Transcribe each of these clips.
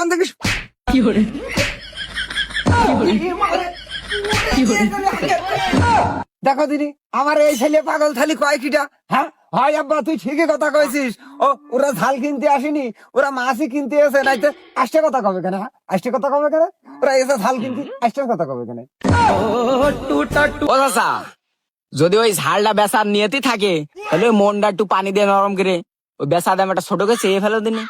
কোন থেকে দেখো দিদি আমার এই ছেলে পাগল থালি কয় কিটা? হ্যাঁ? হয় আব্বা তুই ঠিকই কথা কইছিস। ও ওরা ঝাল কিনতে আসেনি ওরা মাছই কিনতে এসে নাইতে আসতে কথা কবে কেন হ্যাঁ? আসতে কথা কবে কেন? ওরা এসে ঝাল কিনতে আসতে কথা কবে কেন? যদি ওই ঝালটা বেচার নিয়েতে থাকে তাহলে মনটা একটু পানি দিয়ে নরম করে ওই বেচা দাম একটা ছোট করে চেয়ে ফেলো দিনে।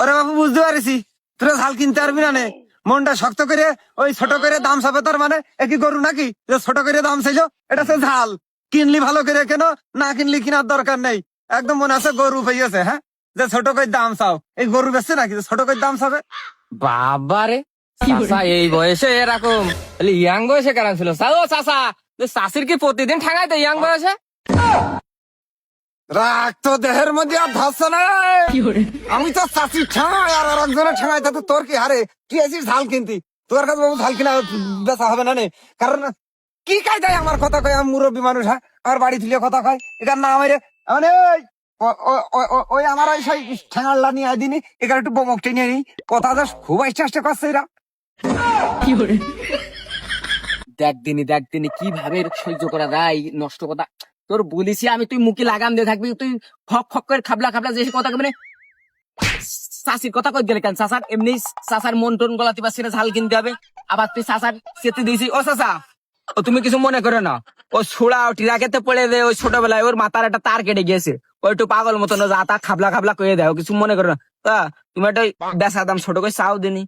ওরে বাবু বুঝতে পারিছি। তোরা ঝাল কিনতে পারবি না নে। মনটা শক্ত করে ওই ছোট করে দাম চাবে তোর মানে? একই গরু নাকি? যে ছোট করে দাম চাইলো? এটা সে ঝাল। কিনলি ভালো করে কেন? না কিনলি কেনার দরকার নেই। একদম মনে আছে গরু পেয়েছে হ্যাঁ? যে ছোট করে দাম চাও। এই গরু বেচছে নাকি? ছোট করে দাম চাবে বাবারে চাচা এই বয়সে এরকম। ইয়াং বয়সে কেন ছিল? চা- ও চাচা চাষির কি প্রতিদিন ঠাঙাইতে ইয়াং বয়সে? রাগ তো দেহের মধ্যে আর ধরছে না। আমি তো চাষি ঠাঁই আর আর একজনের ঠাঁই তো তোর কি হারে? তুই আছিস ঝাল কিনতি? তোর কাছে বাবু ঝাল কিনা বেচা হবে না নে? কারণ কি কায়দায় আমার কথা কয়? আমি মুরব্বী মানুষ হ্যাঁ? আমার বাড়ি তুলে কথা কয়। এটা না আমার মানে ওই ওই আমার ওই সেই ঠেঙাল্লা নিয়ে আয় দিনি। এখানে একটু বমক টেনে নিই কথা তো খুব চেষ্টা করছে এরা। দেখ দিনই দেখ দিনই কীভাবে সহ্য করা যায়? নষ্ট কথা তোর বলিছি আমি তুই মুখে লাগাম দিয়ে থাকবি তুই ফক ফক করে খাবলা খাবলা যে কথা মানে চাষির কথা কই গেলে কেন? চাষার এমনি চাষার মন টন গলাতে পারছি না ঝাল কিনতে হবে। আবার তুই চাষার চেতে দিয়েছি ও চাষা ও তুমি কিছু মনে করে না। ও ছোড়া ও টিরাকেতে পড়ে দে ওই ছোটবেলায় ওর মাথার একটা তার কেটে গিয়েছে। ও একটু পাগল মতন যা তা খাবলা খাবলা করে দেয় ও কিছু মনে করো না। তা তুমি একটা ওই বেচা দাম ছোট করে চাও দিনি।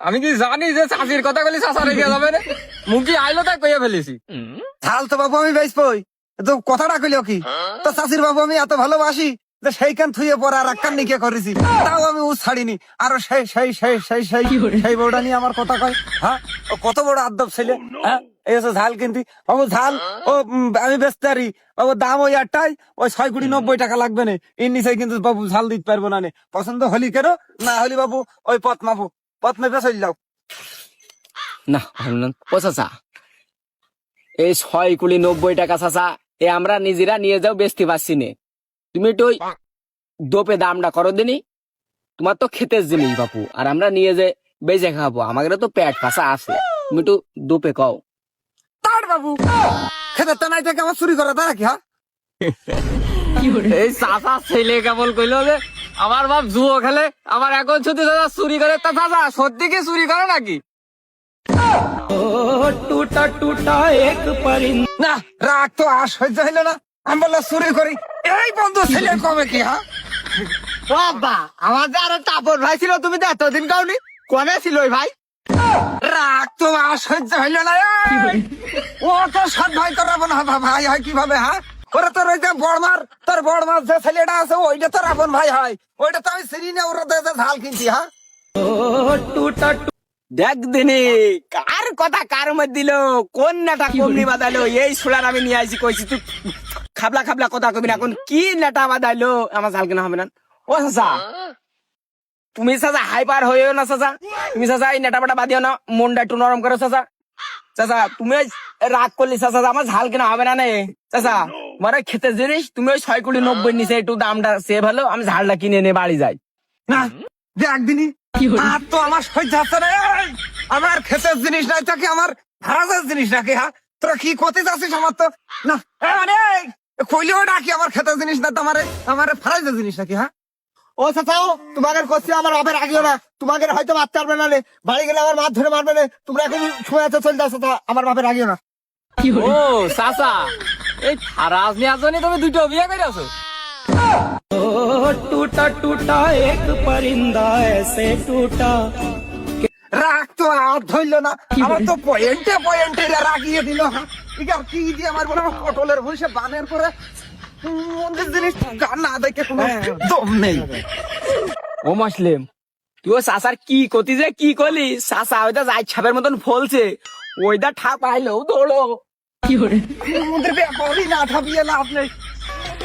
আমি কি জানি যে চাষির কথা বলি চাষা রেখে যাবে রে মুখি আইলো তাই কইয়া ফেলেছি। ঝাল তো বাবু আমি বেচবই। তো কথাটা কইলো কি? তো চাষির বাবু আমি এত ভালোবাসি যে সেইখান থুয়ে পরে আর একখান নিকে করেছি। তাও আমি উ ছাড়িনি। আরও সেই সেই সেই সেই সেই সেই বউটা নিয়ে আমার কথা কয়। হ্যাঁ? ও কত বড় আদব ছেলে। হ্যাঁ? এই হচ্ছে ঝাল কিনতি। বাবু ঝাল? ও আমি বেচতে পারি বাবু দাম ওই আটটাই ওই ছয় কোটি নব্বই টাকা লাগবে না। এর নিচে কিন্তু বাবু ঝাল দিতে পারব না নে। পছন্দ হলি কেন না হলি বাবু ওই পথ মাপু পথ মেপে চলে যাও। না ভালো না ও চাচা এই ছয় কুড়ি নব্বই টাকা চাচা এ আমরা নিজেরা নিয়ে যাও বেচতে পারছি নে। তুমি একটু ওই দোপে দামটা করো দিনি। তোমার তো খেতে জিনিস বাপু আর আমরা নিয়ে যে বেজে খাব আমাদের তো পেট পাশা আছে। তুমি একটু দোপে কও। তার বাবু। খেতে তো নাই থেকে আমার চুরি করা তারা কি হ্যাঁ এই চাচা ছেলে কেবল কইলো যে আমার বাপ জুয়ো খেলে আমার এখন শুধু দাদা চুরি করে। তা চাচা সত্যি কি চুরি করে নাকি? না রাগ তো আর সহ্য হইল না আমি বললাম চুরি করি এই বন্ধু ছেলে কবে কি হ্যাঁ বাবা আমার যে আরও টাপর ভাই ছিল তুমি তো এতদিন কাউনি কনে ছিল ওই ভাই রাগ তো আর সহ্য হইল না ও তো সৎ ভাই তোর ভাই হয় কীভাবে হ্যাঁ ওরা তোর ওই যে বড়মার তোর বড়মার যে ছেলেটা আছে ওইটা তোর আপন ভাই হয় ওইটা তো আমি চিনি না ওরা তো ঝাল কিনছি হ্যাঁ দেখ দিনি কার কথা কার মধ্যে দিল কোন নাটা কমনি বাদালো এই সুরার আমি নিয়ে আইছি কইছি তুই খাবলা খাবলা কথা কবি না এখন কি নাটা বাদাইলো আমার জাল কেনা হবে না। ও চাচা তুমি চাচা হাইপার হইও না চাচা তুমি চাচা এই নেটা বাটা বাদিও না মনটা একটু নরম করো চাচা। চাচা তুমি রাগ করলি চাচা আমার ঝাল কেনা হবে না নে। চাচা মানে খেতে জিনিস তুমি ওই ছয় কোটি নব্বই নিচে একটু দামটা সেভ হলো আমি ঝালটা কিনে নিয়ে বাড়ি যাই। না যে একদিনই আর তো আমার সহ্য হচ্ছে না! আমার ক্ষেতের জিনিস নাই তাকে আমার ভাড়াজার জিনিস নাকি হ্যাঁ? তোরা কি করতে যাচ্ছিস আমার তো? না মানে কইলেও ডাকি আমার ক্ষেতের জিনিস না তোমার আমার জিনিস নাকি হ্যাঁ? ও চাচাও তোমাকে করছি আমার বাপের আগেও না। তোমাকে হয়তো মারতে পারবে না রে। বাড়ি গেলে আমার মাছ ধরে মারবে না তোমরা এখন সময় আছে চলে যাচ্ছ আমার বাপের আগেও না। ও চাচা এই ফারাজ তুমি দুটো বিয়ে করে আছো রাগ তো আর ধরল না আমার তো পয়েন্টে পয়েন্টে রাগিয়ে দিল হ্যাঁ ঠিক কি দিয়ে আমার বলে পটলের ভুষে বানের পরে মন্দির জিনিস গান না দেখে কোনো দম নেই ও মুসলিম তুই ও চাচার কি কতি যে কি করলি চাচা ওইটা যাই ছাপের মতন ফলছে ওইটা ঠা পাইলেও দৌড়ো মন্দির ব্যাপারই না ঠাপিয়ে লাভ নেই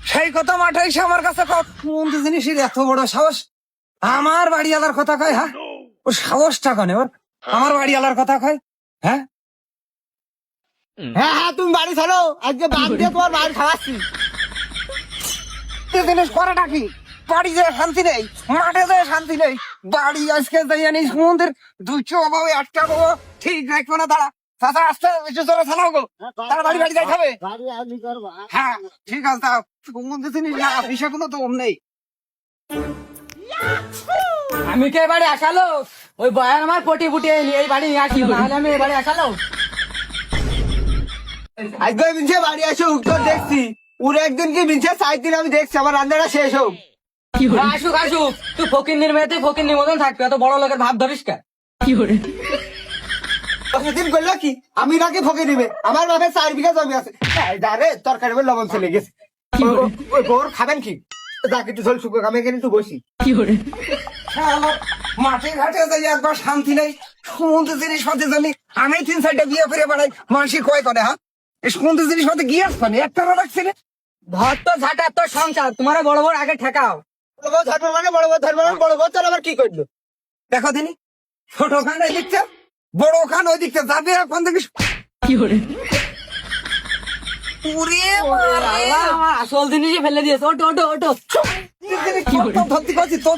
সেই কথা মাঠে এসে আমার কাছে কও জিনিসের এত বড় সাহস? আমার বাড়িওয়ালার কথা কয় হ্যাঁ? ও সাহসটা কনে ওর? আমার বাড়িওয়ালার কথা কয় হ্যাঁ? হ্যাঁ হ্যাঁ তুমি বাড়ি চলো। আজকে বাদ দিয়ে তোমার বাড়ি খাওয়াচ্ছি। জিনিস করাটা কি? বাড়ি যায় শান্তি নেই মাঠে যায় শান্তি নেই। বাড়ি আজকে যাই জানি সমুদ্রের দুচো অভাবে একটা ঠিক রাখব না তারা চাচা আসতে একটু জোরে চালাও গো। তাড়াতাড়ি বাড়ি যাই খাবে আমি হ্যাঁ ঠিক আছে জিনিস না বিষয় কোনো তো নেই। আমি কে বাড়ি আসালো? ওই বয়ান আমার পটি ফুটি এই বাড়ি নিয়ে আসি নাহলে আমি এই বাড়ি আসালো। আজকে মিনছে বাড়ি আসো উত্তর দেখছি। ওর একদিন কি মিনছে চার দিন আমি দেখছি আমার রান্নাটা শেষ হোক। আসুক আসুক তুই ফকির নির্মেয়ে তুই ফকির মতন থাকবি এত বড় লোকের ভাব ধরিস কে? সেদিন করল কি? আমি নাকি ফকে নিবে আমার বাপের চার বিঘা জমি আছে। আরে তরকারি লবণ চলে গেছে। গোর খাবেন কি? যাক একটু ঝোল শুকো আমি এখানে একটু বসি। হ্যাঁ, আমার মাঠে ঘাটে যাই একবার শান্তি নেই সমুদ্র জিনিস পাতে জানি আমি তিন সাইডে বিয়ে করে বেড়াই মাসি কয় করে হ্যাঁ? এই সমুদ্র জিনিস পাতে গিয়ে আসবানি একটা রাখছি রে। ধর তো ঝাঁটা তোর সংসার তোমার বড় বড় আগে ঠেকাও। বড় বউ ধর্ম মানে বড় বউ ধর্ম মানে বড় বউ তোর আবার কি করল? দেখো দিনি ছোট খান ওই দিকটা বড় খান ওই দিকটা যাবে এখন থেকে উড়ে বাবারে। আসল জিনিসই ফেলে দিয়েছে। ওটো ওটো ওটো ধরতে করছি তোর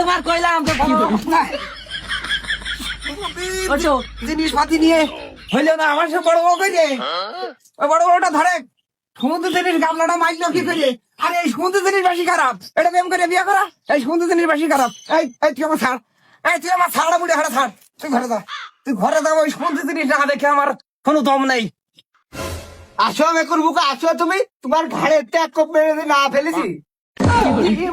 তোমার কইলাম ওটো জিনিসপাতি নিয়ে হইল না আমার সে বড় বউ কইরে ওই বড় বউটা ধরে সমুদ্র জিনিস গামলাটা মাইল কি করে? আরে এই সমুদ্র জিনিস বেশি খারাপ। এটা প্রেম করে বিয়ে করা? এই সমুদ্র জিনিস বেশি খারাপ। এই এই তুই আমার ছাড়। এই তুই আমার ছাড়া বুড়ি হাড়া ছাড়। তুই ঘরে যা। তুই ঘরে যাব ওই সমুদ্র জিনিস না দেখে আমার কোনো দম নেই আসো আমি করব আসো তুমি তোমার ঘাড়ে ত্যাগ কোপ মেরে না ফেলেছি কি